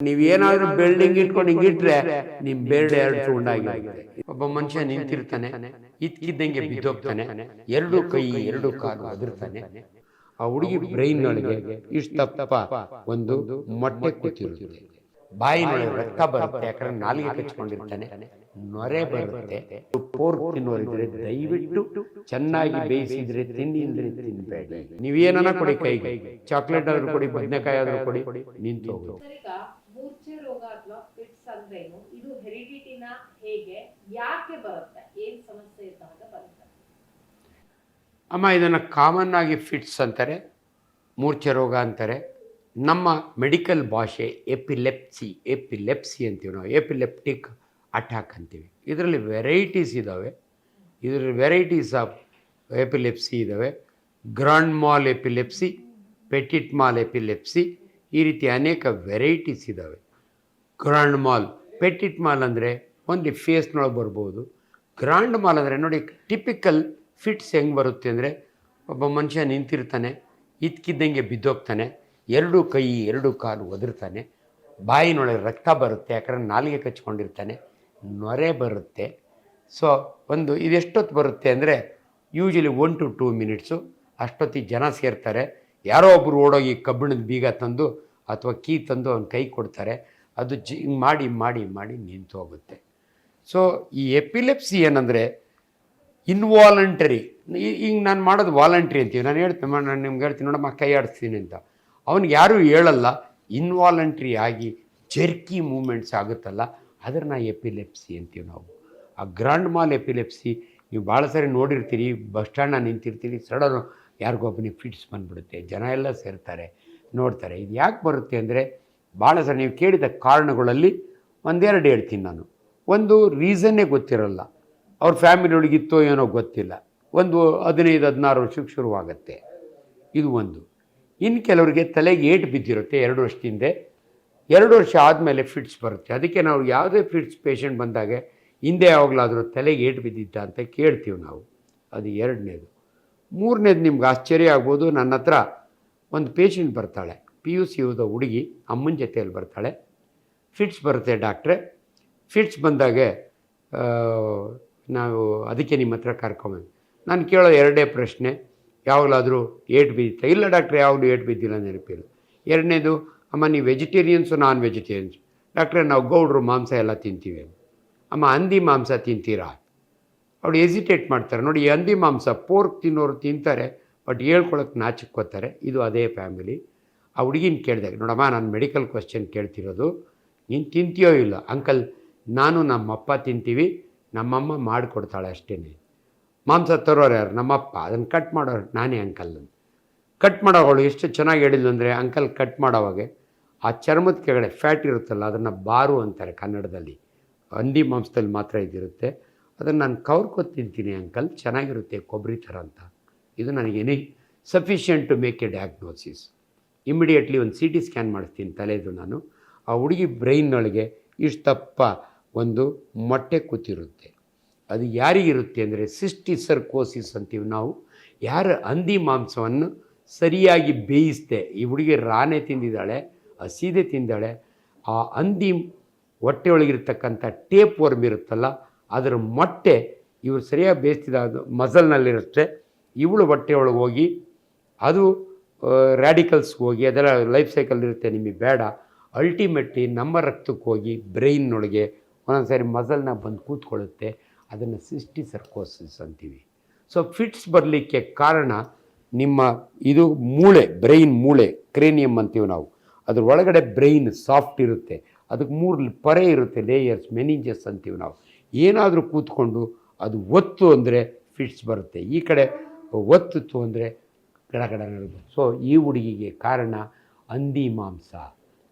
ನೀವೇನಾದ್ರೂ ಬಿಲ್ಡಿಂಗ್ ಇಟ್ಕೊಂಡು ಹಿಂಗಿಟ್ರೆ ನಿಮ್ ಬೇರೆ ಎರಡು ತುಂಡಾಗಿರುತ್ತೆ ಒಬ್ಬ ಮನುಷ್ಯ ನಿಂತಿರ್ತಾನೆ ಇದ್ಕಿದ್ದಂಗೆ ಬಿದ್ದೋಗ್ತಾನೆ ಎರಡು ಕೈ ಎರಡು ಕಾಲು ಅದಿರ್ತಾನೆ. ಆ ಹುಡುಗಿ ಬ್ರೈನ್ ಒಳಗೆ ಇಷ್ಟು ತಪ್ಪ ಒಂದು ಮೊಟ್ಟೆ ಕೂತಿರುತ್ತೆ. ಬಾಯಿನೊಳಗೆ ರಕ್ತ ಬರುತ್ತೆ ಯಾಕಂದ್ರೆ ನಾಲಿಗೆ ಕಚ್ಕೊಂಡಿರ್ತಾನೆ. ನೊರೆ ಬರುತ್ತೆ. ಪೋರ್ಕ್ ತಿನ್ನೋರಿದ್ರೆ ದಯವಿಟ್ಟು ಚೆನ್ನಾಗಿ ಬೇಯಿಸಿದ್ರೆ ತಿನ್ನಿ ಅಂದ್ರೆ ತಿನ್ಬೇಡಿ. ನೀವೇನ ಕೊಡಿ ಕೈಗೆ? ಚಾಕ್ಲೇಟ್ ಆದ್ರೂ ಕೊಡಿ ಬದನೆಕಾಯಿ ಆದ್ರೂ ಕೊಡಿ ನಿಂತು ಹೋಗುತ್ತೆ ಅಥವಾ ಫಿಟ್ಸ್ ಅಂದ್ರೇನು ಇದು ಹೆರಿಡಿಟಿನ ಹೇಗೆ, ಯಾಕೆ ಬರುತ್ತೆ? ಏನ್ ಸಮಸ್ಯೆ ಇದ್ದಾಗ ಬರುತ್ತೆ. ಅಮ್ಮ, ಇದನ್ನು ಕಾಮನ್ ಆಗಿ ಫಿಟ್ಸ್ ಅಂತಾರೆ, ಮೂರ್ಛೆ ರೋಗ ಅಂತಾರೆ. ನಮ್ಮ ಮೆಡಿಕಲ್ ಭಾಷೆ ಎಪಿಲೆಪ್ಸಿ ಎಪಿಲೆಪ್ಸಿ ಅಂತೀವಿ ನಾವು ಎಪಿಲೆಪ್ಟಿಕ್ ಅಟ್ಯಾಕ್ ಅಂತೀವಿ. ಇದರಲ್ಲಿ ವೆರೈಟೀಸ್ ಇದ್ದಾವೆ ಇದರಲ್ಲಿ ವೆರೈಟೀಸ್ ಆಫ್ ಎಪಿಲೆಪ್ಸಿ ಇದ್ದಾವೆ grand mal epilepsy petit mal epilepsy ಈ ರೀತಿ ಅನೇಕ ವೆರೈಟೀಸ್ ಇದ್ದಾವೆ ಗ್ರಾಂಡ್ ಮಾಲ್ ಪೆಟಿಟ್ ಮಾಲ್ ಅಂದರೆ ಒಂದು ಫೇಸ್ನೊಳಗೆ ಬರ್ಬೋದು. ಗ್ರ್ಯಾಂಡ್ ಮಾಲ್ ಅಂದರೆ ನೋಡಿ ಟಿಪಿಕಲ್ ಫಿಟ್ಸ್ ಹೆಂಗೆ ಬರುತ್ತೆ ಅಂದರೆ ಒಬ್ಬ ಮನುಷ್ಯ ನಿಂತಿರ್ತಾನೆ, ಇದ್ಕಿದ್ದಂಗೆ ಬಿದ್ದೋಗ್ತಾನೆ, ಎರಡು ಕೈ, ಎರಡು ಕಾಲು ಒದರ್ತಾನೆ, ಬಾಯಿನೊಳಗೆ ರಕ್ತ ಬರುತ್ತೆ ಯಾಕಂದ್ರೆ ನಾಲಿಗೆ ಕಚ್ಕೊಂಡಿರ್ತಾನೆ, ನೊರೆ ಬರುತ್ತೆ. ಸೊ ಒಂದು ಇದೆಷ್ಟೊತ್ತು ಬರುತ್ತೆ ಅಂದರೆ usually one to two minutes ಅಷ್ಟೊತ್ತಿಗೆ ಜನ ಸೇರ್ತಾರೆ. ಯಾರೋ ಒಬ್ಬರು ಓಡೋಗಿ ಕಬ್ಬಿಣದ ಬೀಗ ತಂದು ಅಥವಾ ಕೀ ತಂದು ಅವ್ನ ಕೈ ಕೊಡ್ತಾರೆ. ಅದು ಜಿ, ಮಾಡಿ ಮಾಡಿ ಮಾಡಿ ನಿಂತು ಹೋಗುತ್ತೆ. ಸೊ ಈ ಎಪಿಲೆಪ್ಸಿ ಏನಂದರೆ ಇನ್ವಾಲಂಟರಿ ಈಗ ನಾನು ಮಾಡೋದು ವಾಲಂಟ್ರಿ ಅಂತೀವಿ. ನಾನು ಹೇಳ್ತೀನಿ ನಾನು ನಿಮ್ಗೆ ಹೇಳ್ತೀನಿ, ನೋಡಮ್ಮ, ಕೈ ಆಡಿಸ್ತೀನಿ ಅಂತ. ಅವ್ನಿಗೆ ಯಾರೂ ಹೇಳಲ್ಲ ಇನ್ವಾಲಂಟ್ರಿ ಆಗಿ ಜರ್ಕಿ ಮೂಮೆಂಟ್ಸ್ ಆಗುತ್ತಲ್ಲ ಅದನ್ನ ಎಪಿಲೆಪ್ಸಿ ಅಂತೀವಿ ನಾವು. ಆ ಗ್ರ್ಯಾಂಡ್ ಮಾಲ್ ಎಪಿಲೆಪ್ಸಿ ನೀವು ಭಾಳ ಸರಿ ನೋಡಿರ್ತೀರಿ, ಬಸ್ ಸ್ಟ್ಯಾಂಡ್ನ ನಿಂತಿರ್ತೀರಿ, ಸಡನ್ ಯಾರಿಗೊಬ್ಬನಿಗೆ ಫಿಟ್ಸ್ ಬಂದುಬಿಡುತ್ತೆ. ಜನ ಎಲ್ಲ ಸೇರ್ತಾರೆ, ನೋಡ್ತಾರೆ. ಇದು ಯಾಕೆ ಬರುತ್ತೆ ಅಂದರೆ ಭಾಳ ಸರ್ ನೀವು ಕೇಳಿದ ಕಾರಣಗಳಲ್ಲಿ ಒಂದೆರಡು ಹೇಳ್ತೀನಿ ನಾನು. ಒಂದು ರೀಸನ್ನೇ ಗೊತ್ತಿರಲ್ಲ. ಅವ್ರ ಫ್ಯಾಮಿಲಿ ಒಳಗಿತ್ತೋ ಏನೋ ಗೊತ್ತಿಲ್ಲ. ಒಂದು ಹದಿನೈದು, ಹದಿನಾರು ವರ್ಷಕ್ಕೆ ಶುರುವಾಗತ್ತೆ. ಇದು ಒಂದು. ಇನ್ನು ಕೆಲವರಿಗೆ ತಲೆಗೆ ಏಟು ಬಿದ್ದಿರುತ್ತೆ ಎರಡು ವರ್ಷದಿಂದ ಎರಡು ವರ್ಷ ಆದಮೇಲೆ ಫಿಟ್ಸ್ ಬರುತ್ತೆ. ಅದಕ್ಕೆ ನಾವು ಯಾವುದೇ ಫಿಟ್ಸ್ ಪೇಷಂಟ್ ಬಂದಾಗ ಹಿಂದೆ ಯಾವಾಗಲಾದರೂ ತಲೆಗೆ ಏಟು ಬಿದ್ದಿದ್ದ ಅಂತ ಕೇಳ್ತೀವಿ ನಾವು. ಅದು ಎರಡನೇದು. ಮೂರನೇದು ನಿಮ್ಗೆ ಆಶ್ಚರ್ಯ ಆಗ್ಬೋದು. ನನ್ನ ಹತ್ರ ಒಂದು ಪೇಷಂಟ್ ಬರ್ತಾಳೆ. ಪಿ ಯು ಸಿ ಓದೋ ಹುಡುಗಿ ಅಮ್ಮನ ಜೊತೆಯಲ್ಲಿ ಬರ್ತಾಳೆ. ಫಿಟ್ಸ್ ಬರುತ್ತೆ ಡಾಕ್ಟ್ರೆ. ಫಿಟ್ಸ್ ಬಂದಾಗೆ ನಾವು ಅದಕ್ಕೆ ನಿಮ್ಮ ಹತ್ರ ಕರ್ಕೊಂಬಂದು. ನಾನು ಕೇಳೋ ಎರಡೇ ಪ್ರಶ್ನೆ ಯಾವಾಗಲಾದರೂ ಏಟ್ ಬಿದ್ದಿತ್ತ? ಇಲ್ಲ ಡಾಕ್ಟ್ರೆ ಯಾವಾಗಲೂ ಏಟ್ ಬಿದ್ದಿಲ್ಲ ನೆನಪಿಲ್ಲ. ಎರಡನೇದು, ಅಮ್ಮ, ನೀವು ವೆಜಿಟೇರಿಯನ್ಸು ನಾನ್ ವೆಜಿಟೇರಿಯನ್ಸ್? ಡಾಕ್ಟ್ರೆ, ನಾವು ಗೌಡ್ರು ಮಾಂಸ ಎಲ್ಲ ತಿಂತೀವಿ ಅಮ್ಮ, ಹಂದಿ ಮಾಂಸ ತಿಂತೀರಾ? ಅವ್ರು ಎಸಿಟೇಟ್ ಮಾಡ್ತಾರೆ. ನೋಡಿ ಹಂದಿ ಮಾಂಸ ಪೋರ್ಕ್ ತಿನ್ನೋರು ತಿಂತಾರೆ, ಬಟ್ ಹೇಳ್ಕೊಳಕ್ಕೆ ನಾಚಿಕ್ಕೋತಾರೆ. ಇದು ಅದೇ ಫ್ಯಾಮಿಲಿ. ಆ ಹುಡುಗಿನ ಕೇಳಿದೆ ನೋಡಮ್ಮ, ನಾನು ಮೆಡಿಕಲ್ ಕ್ವಶನ್ ಕೇಳ್ತಿರೋದು. ನೀನು ತಿಂತೀಯೋ ಇಲ್ಲ? ಅಂಕಲ್ ನಾನು ನಮ್ಮಪ್ಪ ತಿಂತೀವಿ, ನಮ್ಮಮ್ಮ ಮಾಡಿಕೊಡ್ತಾಳೆ ಅಷ್ಟೇ ಮಾಂಸ ತರೋರು ಯಾರು? ನಮ್ಮಪ್ಪ. ಅದನ್ನು ಕಟ್ ಮಾಡೋರು ನಾನೇ ಅಂಕಲ್ ಕಟ್ ಮಾಡೋವಳು ಎಷ್ಟು ಚೆನ್ನಾಗಿ ಹೇಳಿದ್ಲು ಅಂದರೆ ಅಂಕಲ್ ಕಟ್ ಮಾಡೋವಾಗೆ ಆ ಚರ್ಮದ ಕೆಳಗಡೆ ಫ್ಯಾಟ್ ಇರುತ್ತಲ್ಲ, ಅದನ್ನು ಬಾರು ಅಂತಾರೆ ಕನ್ನಡದಲ್ಲಿ. ಹಂದಿ ಮಾಂಸದಲ್ಲಿ ಮಾತ್ರ ಇದಿರುತ್ತೆ. ಅದನ್ನು ನಾನು ಕವರ್ಕೊತ್ ತಿಂತೀನಿ ಅಂಕಲ್ ಚೆನ್ನಾಗಿರುತ್ತೆ ಕೊಬ್ಬರಿ ಥರ ಅಂತ. ಇದು ನನಗೆ any sufficient to make a diagnosis immediately ಒಂದು ಸಿ ಟಿ ಸ್ಕ್ಯಾನ್ ಮಾಡಿಸ್ತೀನಿ ತಲೆದು ನಾನು. ಆ ಹುಡುಗಿ ಬ್ರೈನ್ನೊಳಗೆ ಇಷ್ಟು ತಪ್ಪ ಒಂದು ಮೊಟ್ಟೆ ಕೂತಿರುತ್ತೆ. ಅದು ಯಾರಿಗಿರುತ್ತೆ ಅಂದರೆ ಸಿಸ್ಟಿಸರ್ಕೋಸಿಸ್ ಅಂತೀವಿ ನಾವು. ಯಾರು ಹಂದಿ ಮಾಂಸವನ್ನು ಸರಿಯಾಗಿ ಬೇಯಿಸ್ದೆ, ಈ ಹುಡುಗಿ ರಾನೆ ತಿಂದಿದ್ದಾಳೆ ಹಸಿದೆ ತಿಂದಾಳೆ, ಆ ಹಂದಿ ಹೊಟ್ಟೆಯೊಳಗಿರ್ತಕ್ಕಂಥ ಟೇಪ್ ವರ್ಮ್ ಇರುತ್ತಲ್ಲ, ಅದರ ಮೊಟ್ಟೆ ಇವರು ಸರಿಯಾಗಿ ಬೇಯಿಸ್ತಿದ್ದ ಮಸಲ್ನಲ್ಲಿರುತ್ತೆ. ಇವಳು ಹೊಟ್ಟೆಯೊಳಗೆ ಹೋಗಿ ಅದು ರ್ಯಾಡಿಕಲ್ಸ್ಗೆ ಹೋಗಿ, ಅದೆಲ್ಲ ಲೈಫ್ ಸೈಕಲ್ ಇರುತ್ತೆ, ನಿಮಗೆ ಬೇಡ. ಅಲ್ಟಿಮೇಟ್ಲಿ ನಮ್ಮ ರಕ್ತಕ್ಕೆ ಹೋಗಿ ಬ್ರೈನ್ನೊಳಗೆ ಒಂದೊಂದು ಸಾರಿ ಮಸಲ್ನ ಬಂದು ಕೂತ್ಕೊಳ್ಳುತ್ತೆ. ಅದನ್ನು ಸಿಸ್ಟಿ ಸರ್ಕೋಸಿಸ್ ಅಂತೀವಿ. ಸೊ ಫಿಟ್ಸ್ ಬರಲಿಕ್ಕೆ ಕಾರಣ ನಿಮ್ಮ ಇದು ಮೂಳೆ ಬ್ರೈನ್ ಮೂಳೆ ಕ್ರೇನಿಯಮ್ ಅಂತೀವಿ ನಾವು. ಅದ್ರ ಒಳಗಡೆ ಬ್ರೈನ್ ಸಾಫ್ಟ್ ಇರುತ್ತೆ. ಅದಕ್ಕೆ ಮೂರು ಪರೆ ಇರುತ್ತೆ ಲೇಯರ್ಸ್ ಮೆನಿಂಜಸ್ ಅಂತೀವಿ ನಾವು. ಏನಾದರೂ ಕೂತ್ಕೊಂಡು ಅದು ಒತ್ತು ಅಂದರೆ ಫಿಟ್ಸ್ ಬರುತ್ತೆ. ಈ ಕಡೆ ಒತ್ತಿತ್ತು ಅಂದರೆ ಗಡಗಡ ನಡುಗುತ್ತೆ ಸೊ ಈ ಹುಡುಗಿಗೆ ಕಾರಣ ಹಂದಿ ಮಾಂಸ.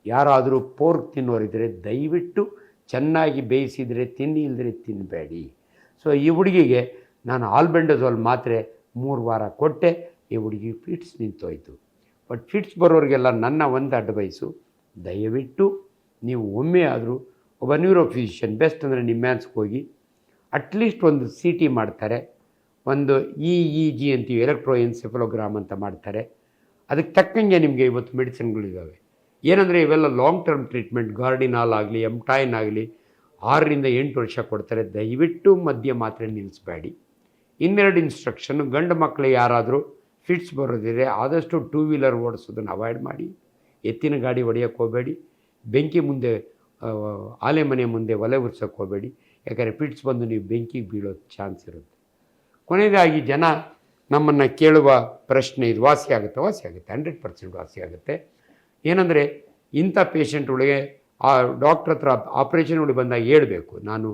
ಯಾರಾದರೂ ಪೋರ್ಕ್ ತಿನ್ನೋರಿದ್ದರೆ ದಯವಿಟ್ಟು ಚೆನ್ನಾಗಿ ಬೇಯಿಸಿದರೆ ತಿನ್ನಿ ಇಲ್ಲದ್ರೆ ತಿನ್ನಬೇಡಿ ಸೊ ಈ ಹುಡುಗಿಗೆ ನಾನು ಆಲ್ಬೆಂಡಜೋಲ್ ಮಾತ್ರೆ ಮೂರು ವಾರ ಕೊಟ್ಟೆ. ಈ ಹುಡುಗಿ ಫಿಟ್ಸ್ ನಿಂತೋಯ್ತು. ಬಟ್ ಫಿಟ್ಸ್ ಬರೋರಿಗೆಲ್ಲ ನನ್ನ ಒಂದು ಅಡ್ವೈಸು ದಯವಿಟ್ಟು ನೀವು ಒಮ್ಮೆ ಆದರೂ ಒಬ್ಬ ನ್ಯೂರೋ ಫಿಸಿಷಿಯನ್ ಬೆಸ್ಟ್ ಅಂದರೆ ನಿಮ್ಯಾನ್ಸ್ಗೆ ಹೋಗಿ ಅಟ್ಲೀಸ್ಟ್ ಒಂದು ಸಿ ಟಿ ಮಾಡ್ತಾರೆ. ಒಂದು ಇ ಇ ಜಿ ಅಂತೀವಿ ಎಲೆಕ್ಟ್ರೋ ಎನ್ಸೆಫಲೋಗ್ರಾಮ್ ಅಂತ ಮಾಡ್ತಾರೆ. ಅದಕ್ಕೆ ತಕ್ಕಂಗೆ ನಿಮಗೆ ಇವತ್ತು ಮೆಡಿಸಿನ್ಗಳಿದ್ದಾವೆ ಏನಂದರೆ ಇವೆಲ್ಲ ಲಾಂಗ್ ಟರ್ಮ್ ಟ್ರೀಟ್ಮೆಂಟ್ ಗಾರ್ಡಿನಾಲ್ ಆಗಲಿ ಎಮ್ಟೈನ್ ಆಗಲಿ, ಆರರಿಂದ ಎಂಟು ವರ್ಷ ಕೊಡ್ತಾರೆ. ದಯವಿಟ್ಟು ಮಧ್ಯ ಮಾತ್ರೆ ನಿಲ್ಲಿಸಬೇಡಿ. ಇನ್ನೆರಡು ಇನ್ಸ್ಟ್ರಕ್ಷನ್ನು ಗಂಡು ಮಕ್ಕಳು ಯಾರಾದರೂ ಫಿಟ್ಸ್ ಬರೋದಿದೆ ಆದಷ್ಟು ಟೂ ವೀಲರ್ ಓಡಿಸೋದನ್ನು ಅವಾಯ್ಡ್ ಮಾಡಿ. ಎತ್ತಿನ ಗಾಡಿ ಹೊಡೆಯೋಕ್ಕೆ ಹೋಗಬೇಡಿ. ಬೆಂಕಿ ಮುಂದೆ ಆಲೆ ಮನೆ ಮುಂದೆ ಒಲೆ ಉರ್ಸೋಕ್ಕೆ ಹೋಗಬೇಡಿ. ಯಾಕಂದರೆ ಫಿಟ್ಸ್ ಬಂದು ನೀವು ಬೆಂಕಿಗೆ ಬೀಳೋ ಚಾನ್ಸ್ ಇರುತ್ತೆ. ಕೊನೆಯದಾಗಿ ಜನ ನಮ್ಮನ್ನು ಕೇಳುವ ಪ್ರಶ್ನೆ ಇದು ವಾಸಿ ಆಗುತ್ತೆ ವಾಸಿ ಆಗುತ್ತೆ ಹಂಡ್ರೆಡ್ ಪರ್ಸೆಂಟ್ ವಾಸಿ ಆಗುತ್ತೆ. ಏನಂದರೆ, ಇಂಥ ಪೇಷಂಟ್ಗಳಿಗೆ ಆ ಡಾಕ್ಟ್ರ್ ಹತ್ರ ಆಪ್ರೇಷನ್ಗಳಿಗೆ ಬಂದಾಗ ಹೇಳಬೇಕು. ನಾನು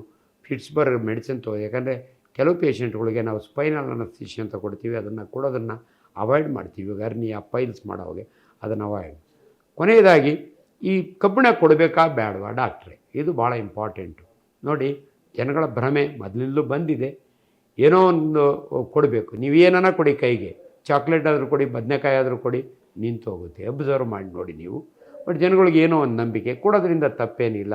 ಫಿಟ್ಸ್ಬರ್ಗ್ ಮೆಡಿಸಿನ್ ತಗೋ ಯಾಕಂದರೆ ಕೆಲವು ಪೇಷಂಟ್ಗಳಿಗೆ ನಾವು ಸ್ಪೈನಲ್ ಅನಸ್ತೀಶಿ ಅಂತ ಕೊಡ್ತೀವಿ, ಅದನ್ನು ಕೊಡೋದನ್ನು ಅವಾಯ್ಡ್ ಮಾಡ್ತೀವಿ. ಗರ್ನಿಯ ಪೈಲ್ಸ್ ಮಾಡೋವಾಗೆ ಅದನ್ನು ಅವಾಯ್ಡ್ ಕೊನೆಯದಾಗಿ, ಈ ಕಬ್ಬಿಣ ಕೊಡಬೇಕಾ ಬೇಡವಾ ಡಾಕ್ಟ್ರೆ, ಇದು ಭಾಳ ಇಂಪಾರ್ಟೆಂಟು ನೋಡಿ, ಜನಗಳ ಭ್ರಮೆ ಮೊದಲಿಂದಲೂ ಬಂದಿದೆ. ಏನೋ ಒಂದು ಕೊಡಬೇಕು. ನೀವು ಏನನ್ನ ಕೊಡಿ ಕೈಗೆ. ಚಾಕ್ಲೇಟ್ ಆದರೂ ಕೊಡಿ, ಬದನೆಕಾಯಿ ಆದರೂ ಕೊಡಿ, ನಿಂತು ಹೋಗುತ್ತೆ. ಅಬ್ಸರ್ವ್ ಮಾಡಿ ನೋಡಿ ನೀವು. ಬಟ್ ಜನಗಳಿಗೆ ಏನೋ ಒಂದು ನಂಬಿಕೆ. ಕೊಡೋದ್ರಿಂದ ತಪ್ಪೇನಿಲ್ಲ.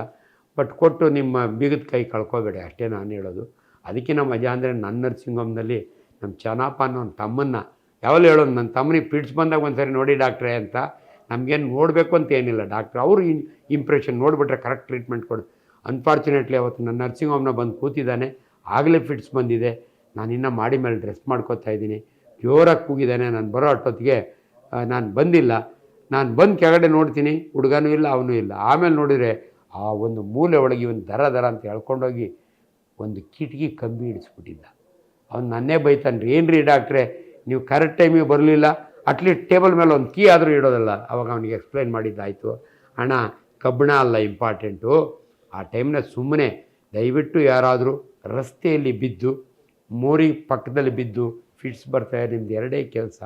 ಬಟ್ ಕೊಟ್ಟು ನಿಮ್ಮ ಬಿಗಿದ ಕೈ ಕಳ್ಕೊಬೇಡಿ. ಅಷ್ಟೇ ನಾನು ಹೇಳೋದು. ಅದಕ್ಕೆ ನಮ್ಮ ಅಜ್ಜ ಅಂದರೆ ನನ್ನ ನರ್ಸಿಂಗ್ ಹೋಮ್ನಲ್ಲಿ ನಮ್ಮ ಚನಾಪ ಅನ್ನೋ ಒಂದು ತಮ್ಮನ್ನ ಯಾವಾಗಲೂ ಹೇಳೋದು ನನ್ನ ತಮ್ಮನಿಗೆ ಪಿಡ್ಸ್ ಬಂದಾಗ ಒಂದ್ಸರಿ ನೋಡಿ ಡಾಕ್ಟ್ರೆ ಅಂತ. ನಮಗೇನು ನೋಡಬೇಕು ಅಂತ ಏನಿಲ್ಲ ಡಾಕ್ಟ್ರ್. ಅವರು ಇಂಪ್ರೆಷನ್ ನೋಡಿಬಿಟ್ರೆ ಕರೆಕ್ಟ್ ಟ್ರೀಟ್ಮೆಂಟ್ ಕೊಡು. ಅನ್ಫಾರ್ಚುನೇಟ್ಲಿ ಅವತ್ತು ನನ್ನ ನರ್ಸಿಂಗ್ ಹೋಮ್ನ ಬಂದು ಕೂತಿದ್ದಾನೆ. ಆಗಲೇ ಫಿಟ್ಸ್ ಬಂದಿದೆ. ನಾನು ಇನ್ನೂ ಮಾಡಿ ಮೇಲೆ ಡ್ರೆಸ್ ಮಾಡ್ಕೋತಾ ಇದ್ದೀನಿ. ಜೋರಾಗಿ ಕೂಗಿದ್ದಾನೆ ನಾನು ಬರೋ ಅಷ್ಟೊತ್ತಿಗೆ ನಾನು ಬಂದಿಲ್ಲ. ನಾನು ಬಂದು ಕೆಳಗಡೆ ನೋಡ್ತೀನಿ, ಹುಡುಗನೂ ಇಲ್ಲ, ಅವನೂ ಇಲ್ಲ. ಆಮೇಲೆ ನೋಡಿದರೆ ಆ ಒಂದು ಮೂಲೆ ಒಳಗೆ ಇವನು ದರ ದರ ಅಂತ ಹೇಳ್ಕೊಂಡೋಗಿ ಒಂದು ಕಿಟಕಿ ಕಂಬಿ ಹಿಡಿಸ್ಬಿಟ್ಟಿದ್ದ. ಅವ್ನು ನನ್ನೇ ಬೈತಾನೆ ಏನು ರೀ ಡಾಕ್ಟ್ರೆ, ನೀವು ಕರೆಕ್ಟ್ ಟೈಮಿಗೆ ಬರಲಿಲ್ಲ, ಅಟ್ಲೀಸ್ಟ್ ಟೇಬಲ್ ಮೇಲೆ ಒಂದು ಕೀ ಆದರೂ ಇಡೋದಲ್ಲ. ಅವಾಗ ಅವನಿಗೆ ಎಕ್ಸ್ಪ್ಲೈನ್ ಮಾಡಿದ್ದಾಯಿತು ಅಣ್ಣ, ಕಬ್ಬಿಣ ಅಲ್ಲ ಇಂಪಾರ್ಟೆಂಟು ಆ ಟೈಮ್ನ ಸುಮ್ಮನೆ ದಯವಿಟ್ಟು ಯಾರಾದರೂ ರಸ್ತೆಯಲ್ಲಿ ಬಿದ್ದು ಮೋರಿ ಪಕ್ಕದಲ್ಲಿ ಬಿದ್ದು ಫಿಟ್ಸ್ ಬರ್ತಾ ನಿಮ್ದು ಎರಡೇ ಕೆಲಸ.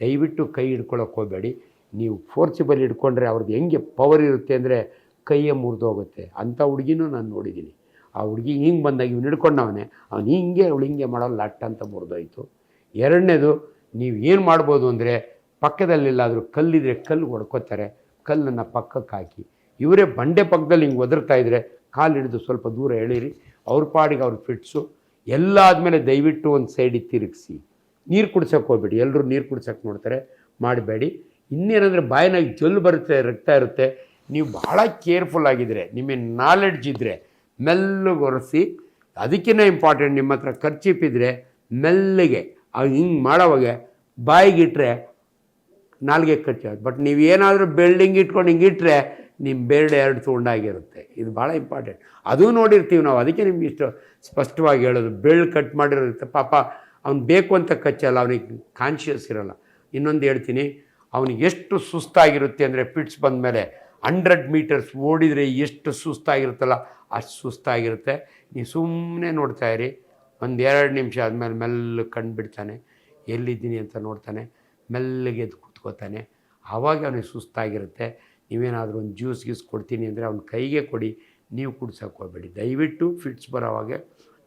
ದಯವಿಟ್ಟು ಕೈ ಹಿಡ್ಕೊಳಕ್ಕೆ ಹೋಗಬೇಡಿ. ನೀವು ಫೋರ್ಸಿಬಲ್ ಹಿಡ್ಕೊಂಡ್ರೆ ಅವ್ರದ್ದು ಹೆಂಗೆ ಪವರ್ ಇರುತ್ತೆ ಅಂದರೆ ಕೈಯೇ ಮುರಿದೋಗುತ್ತೆ ಅಂಥ ಹುಡುಗಿನೂ ನಾನು ನೋಡಿದ್ದೀನಿ. ಆ ಹುಡುಗಿ ಹಿಂಗೆ ಬಂದಾಗ ಇವ್ನು ಹಿಡ್ಕೊಂಡವನೇ, ಅವ್ನು ಹಿಂಗೆ, ಅವಳು ಹಿಂಗೆ ಮಾಡೋ ಲಟ್ ಅಂತ ಮುರಿದೋಯ್ತು. ಎರಡನೇದು, ನೀವು ಏನು ಮಾಡ್ಬೋದು ಅಂದರೆ ಪಕ್ಕದಲ್ಲೆಲ್ಲಾದರೂ ಕಲ್ಲಿದ್ರೆ ಕಲ್ಲು ಹೊಡ್ಕೋತಾರೆ. ಕಲ್ಲನ್ನು ಪಕ್ಕಕ್ಕೆ ಹಾಕಿ. ಇವರೇ ಬಂಡೆ ಪಕ್ಕದಲ್ಲಿ ಹಿಂಗೆ ಒದರ್ತಾ ಇದ್ದರೆ ಕಾಲು ಹಿಡಿದು ಸ್ವಲ್ಪ ದೂರ ಎಳೀರಿ. ಅವ್ರ ಪಾಡಿಗೆ ಅವ್ರ ಫಿಟ್ಸು ಎಲ್ಲ ಆದಮೇಲೆ ದಯವಿಟ್ಟು ಒಂದು ಸೈಡಿಗೆ ತಿರುಗಿಸಿ. ನೀರು ಕುಡ್ಸೋಕೆ ಹೋಗ್ಬೇಡಿ. ಎಲ್ಲರೂ ನೀರು ಕುಡ್ಸೋಕೆ ನೋಡ್ತಾರೆ. ಮಾಡಬೇಡಿ. ಇನ್ನೇನಂದರೆ ಬಾಯಿನಾಗ ಜೊಲ್ಲು ಬರುತ್ತೆ, ರಕ್ತ ಇರುತ್ತೆ. ನೀವು ಭಾಳ ಕೇರ್ಫುಲ್ ಆಗಿದ್ದರೆ ನಿಮಗೆ ನಾಲೆಡ್ಜ್ ಇದ್ದರೆ ಮೆಲ್ಲಗೆ ಒರೆಸಿ ಅದಕ್ಕಿಂತ ಇಂಪಾರ್ಟೆಂಟ್ ನಿಮ್ಮ ಹತ್ರ ಖರ್ಚಿಪ್ಪಿದ್ರೆ ಮೆಲ್ಲಗೆ ಹಿಂಗೆ ಮಾಡೋವಾಗ ಬಾಯಿಗಿಟ್ರೆ ನಾಲ್ಗೆ ಖರ್ಚಾಗುತ್ತೆ ಬಟ್ ನೀವು ಏನಾದರೂ ಬೆಲ್ಡಿಂಗ್ ಇಟ್ಕೊಂಡು ಹಿಂಗೆ ಇಟ್ಟರೆ ನಿಮ್ಮ ಬೇರ್ಡೆ ಎರಡು ತುಂಡಾಗಿರುತ್ತೆ ಇದು ಭಾಳ ಇಂಪಾರ್ಟೆಂಟ್ ಅದೂ ನೋಡಿರ್ತೀವಿ ನಾವು. ಅದಕ್ಕೆ ನಿಮ್ಗೆ ಇಷ್ಟು ಸ್ಪಷ್ಟವಾಗಿ ಹೇಳೋದು. ಬೆಳ್ಳು ಕಟ್ ಮಾಡಿರುತ್ತೆ ಪಾಪ ಅವ್ನು ಬೇಕು ಅಂತ ಕಚ್ಚಲ್ಲ. ಅವನಿಗೆ ಕಾನ್ಷಿಯಸ್ ಇರಲ್ಲ. ಇನ್ನೊಂದು ಹೇಳ್ತೀನಿ. ಅವನಿಗೆ ಎಷ್ಟು ಸುಸ್ತಾಗಿರುತ್ತೆ ಅಂದರೆ ಪಿಟ್ಸ್ ಬಂದ ಮೇಲೆ ಹಂಡ್ರೆಡ್ ಮೀಟರ್ಸ್ ಓಡಿದರೆ ಎಷ್ಟು ಸುಸ್ತಾಗಿರುತ್ತಲ್ಲ ಅಷ್ಟು ಸುಸ್ತಾಗಿರುತ್ತೆ. ನೀವು ಸುಮ್ಮನೆ ನೋಡ್ತಾ ಇರಿ. ಒಂದು ಎರಡು ನಿಮಿಷ ಆದಮೇಲೆ ಮೆಲ್ಲ ಕಂಡುಬಿಡ್ತಾನೆ. ಎಲ್ಲಿದ್ದೀನಿ ಅಂತ ನೋಡ್ತಾನೆ. ಮೆಲ್ಲಗೆ ಎದ್ದು ಕೂತ್ಕೋತಾನೆ. ಆವಾಗ ಅವನಿಗೆ ಸುಸ್ತಾಗಿರುತ್ತೆ. ನೀವೇನಾದರೂ ಒಂದು ಜ್ಯೂಸ್ ಗೀಸ್ ಕೊಡ್ತೀನಿ ಅಂದರೆ ಅವ್ನ ಕೈಗೆ ಕೊಡಿ, ನೀವು ಕುಡ್ಸೋಕೆ ಹೋಗಬೇಡಿ. ದಯವಿಟ್ಟು ಫಿಟ್ಸ್ ಬರೋವಾಗ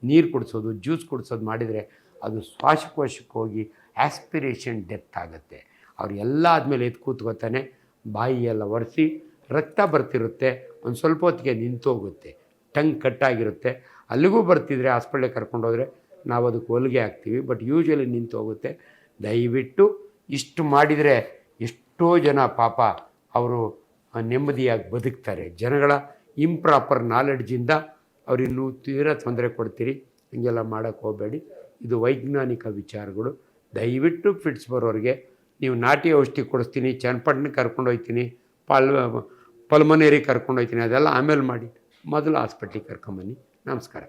ನೀರು ಕುಡಿಸೋದು, ಜ್ಯೂಸ್ ಕುಡಿಸೋದು ಮಾಡಿದರೆ ಅದು ಶ್ವಾಸಕೋಶಕ್ಕೆ ಹೋಗಿ ಆಸ್ಪಿರೇಷನ್ ಡೆತ್ ಆಗುತ್ತೆ. ಅವ್ರು ಎಲ್ಲ ಆದಮೇಲೆ ಎದ್ದು ಕೂತ್ಕೋತಾನೆ ಬಾಯಿ ಎಲ್ಲ ಒರೆಸಿ, ರಕ್ತ ಬರ್ತಿರುತ್ತೆ, ಒಂದು ಸ್ವಲ್ಪ ಹೊತ್ತಿಗೆ ನಿಂತೋಗುತ್ತೆ ಟಂಗ್ ಕಟ್ಟಾಗಿರುತ್ತೆ ಅಲ್ಲಿಗೂ ಬರ್ತಿದ್ರೆ ಹಾಸ್ಪಿಟ್ಲಿಗೆ ಕರ್ಕೊಂಡೋದ್ರೆ ನಾವು ಅದಕ್ಕೆ ಹೊಲಿಗೆ ಹಾಕ್ತೀವಿ, ಬಟ್ ಯೂಶ್ವಲಿ ನಿಂತು ಹೋಗುತ್ತೆ. ದಯವಿಟ್ಟು ಇಷ್ಟು ಮಾಡಿದರೆ ಎಷ್ಟೋ ಜನ ಪಾಪ ಅವರು ನೆಮ್ಮದಿಯಾಗಿ ಬದುಕ್ತಾರೆ. ಜನಗಳ ಇಂಪ್ರಾಪರ್ ನಾಲೆಡ್ಜಿಂದ ಅವರಿನ್ನೂ ತೀರಾ ತೊಂದರೆ ಕೊಡ್ತೀರಿ, ಹಿಂಗೆಲ್ಲ ಮಾಡೋಕ್ಕೆ ಹೋಗಬೇಡಿ. ಇದು ವೈಜ್ಞಾನಿಕ ವಿಚಾರಗಳು. ದಯವಿಟ್ಟು ಫಿಟ್ಸ್ ಬರೋರಿಗೆ ನೀವು ನಾಟಿ ಔಷಧಿ ಕೊಡಿಸ್ತೀನಿ, ಚನ್ನಪಟ್ಟಣ ಕರ್ಕೊಂಡು ಹೋಗ್ತೀನಿ, ಪಲ್, ಪಲ್ಮನೇರಿ ಕರ್ಕೊಂಡು ಹೋಗ್ತೀನಿ, ಅದೆಲ್ಲ ಆಮೇಲೆ ಮಾಡಿ. ಮೊದಲು ಹಾಸ್ಪಿಟ್ಲಿಗೆ ಕರ್ಕೊಂಬನ್ನಿ ನಮಸ್ಕಾರ.